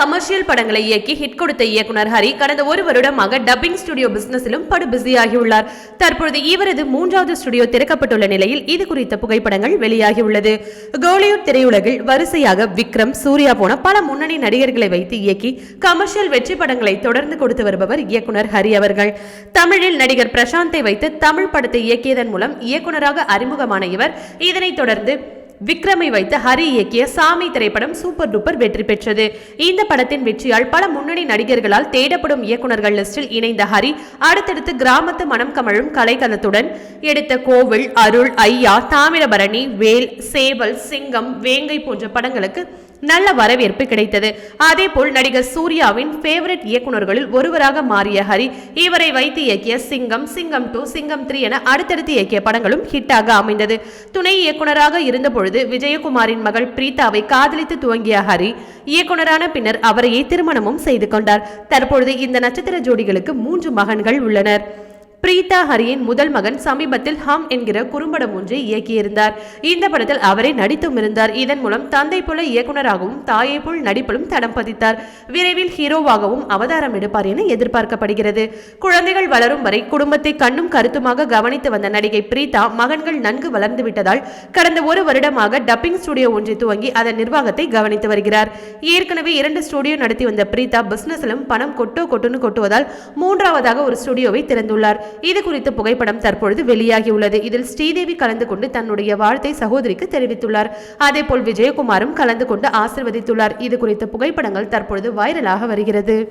Commercial படங்களை இயக்கி hit கொடுத்த இயக்குனர் ஹரி கடந்த ஒரு வருடமாக டப்பிங் ஸ்டுடியோ பிசினஸிலும் படு பிஸியாகியுள்ளார் தற்பொழுது இவரது மூன்றாவது ஸ்டுடியோ திறக்கப்பட்டுள்ள நிலையில் இது குறித்த புகைப்படங்கள் வெளியாகியுள்ளது. கோலிவுட் திரையுலகில் வரிசையாக விக்ரம் சூர்யா போன பல முன்னணி நடிகர்களை வைத்து இயக்கி கமர்ஷியல் வெற்றி படங்களை தொடர்ந்து கொடுத்து வருபவர் இயக்குனர் ஹரி அவர்கள். தமிழில் நடிகர் பிரசாந்தை வைத்து தமிழ் படத்தை இயக்கியதன் மூலம் இயக்குனராக அறிமுகமான இவர். இதனைத் தொடர்ந்து விக்ரமை வைத்து ஹரி இயக்கிய சாமி திரைப்படம் சூப்பர் டூப்பர் வெற்றி பெற்றது. இந்த படத்தின் வெற்றியால் பல முன்னணி நடிகர்களால் தேடப்படும் இயக்குநர்கள் லிஸ்டில் இணைந்த ஹரி அடுத்தடுத்து கிராமத்து மனம் கமழும் கலைக்கலத்துடன் எடுத்த கோவில் அருள் ஐயா தாமிரபரணி வேல் சேவல் சிங்கம் வேங்கை போன்ற படங்களுக்கு நல்ல வரவேற்பு கிடைத்தது. அதே போல் நடிகர் சூர்யாவின் ஃபேவரட் இயக்குநர்களில் ஒருவராக மாறிய ஹரி இவரை வைத்து இயக்கிய சிங்கம் சிங்கம் டூ சிங்கம் த்ரீ என அடுத்தடுத்து இயக்கிய படங்களும் ஹிட்டாக அமைந்தது. துணை இயக்குநராக இருந்தபொழுது விஜயகுமாரின் மகள் பிரீதாவை காதலித்து துவங்கிய ஹரி இயக்குனரான பின்னர் அவரையே திருமணமும் செய்து கொண்டார். தற்பொழுது இந்த நட்சத்திர ஜோடிகளுக்கு மூன்று மகன்கள் உள்ளனர். பிரீதா ஹரியின் முதல் மகன் சமீபத்தில் ஹம் என்கிற குறும்படம் ஒன்றை இயக்கியிருந்தார். இந்த படத்தில் அவரே நடித்தும் இருந்தார். இதன் மூலம் தந்தை போல இயக்குனராகவும் தாயை போல் நடிப்பிலும் தடம் பதித்தார். விரைவில் ஹீரோவாகவும் அவதாரம் எடுப்பார் என எதிர்பார்க்கப்படுகிறது. குழந்தைகள் வளரும் வரை குடும்பத்தை கண்ணும் கருத்துமாக கவனித்து வந்த நடிகை பிரீதா மகன்கள் நன்கு வளர்ந்து விட்டதால் கடந்த ஒரு வருடமாக டப்பிங் ஸ்டுடியோ ஒன்றை துவங்கி அதன் நிர்வாகத்தை கவனித்து வருகிறார். ஏற்கனவே இரண்டு ஸ்டுடியோ நடத்தி வந்த பிரீதா பிசினஸிலும் பணம் கொட்டோ கொட்டுன்னு கொட்டுவதால் மூன்றாவதாக ஒரு ஸ்டுடியோவை திறந்துள்ளார். இது குறித்த புகைப்படம் தற்பொழுது வெளியாகியுள்ளது. இதில் ஸ்ரீதேவி கலந்து கொண்டு தன்னுடைய வாழ்த்தை சகோதரிக்கு தெரிவித்துள்ளார். அதேபோல் விஜயகுமாரும் கலந்து கொண்டு ஆசிர்வதித்துள்ளார். இது குறித்த புகைப்படங்கள் தற்பொழுது வைரலாக வருகிறது.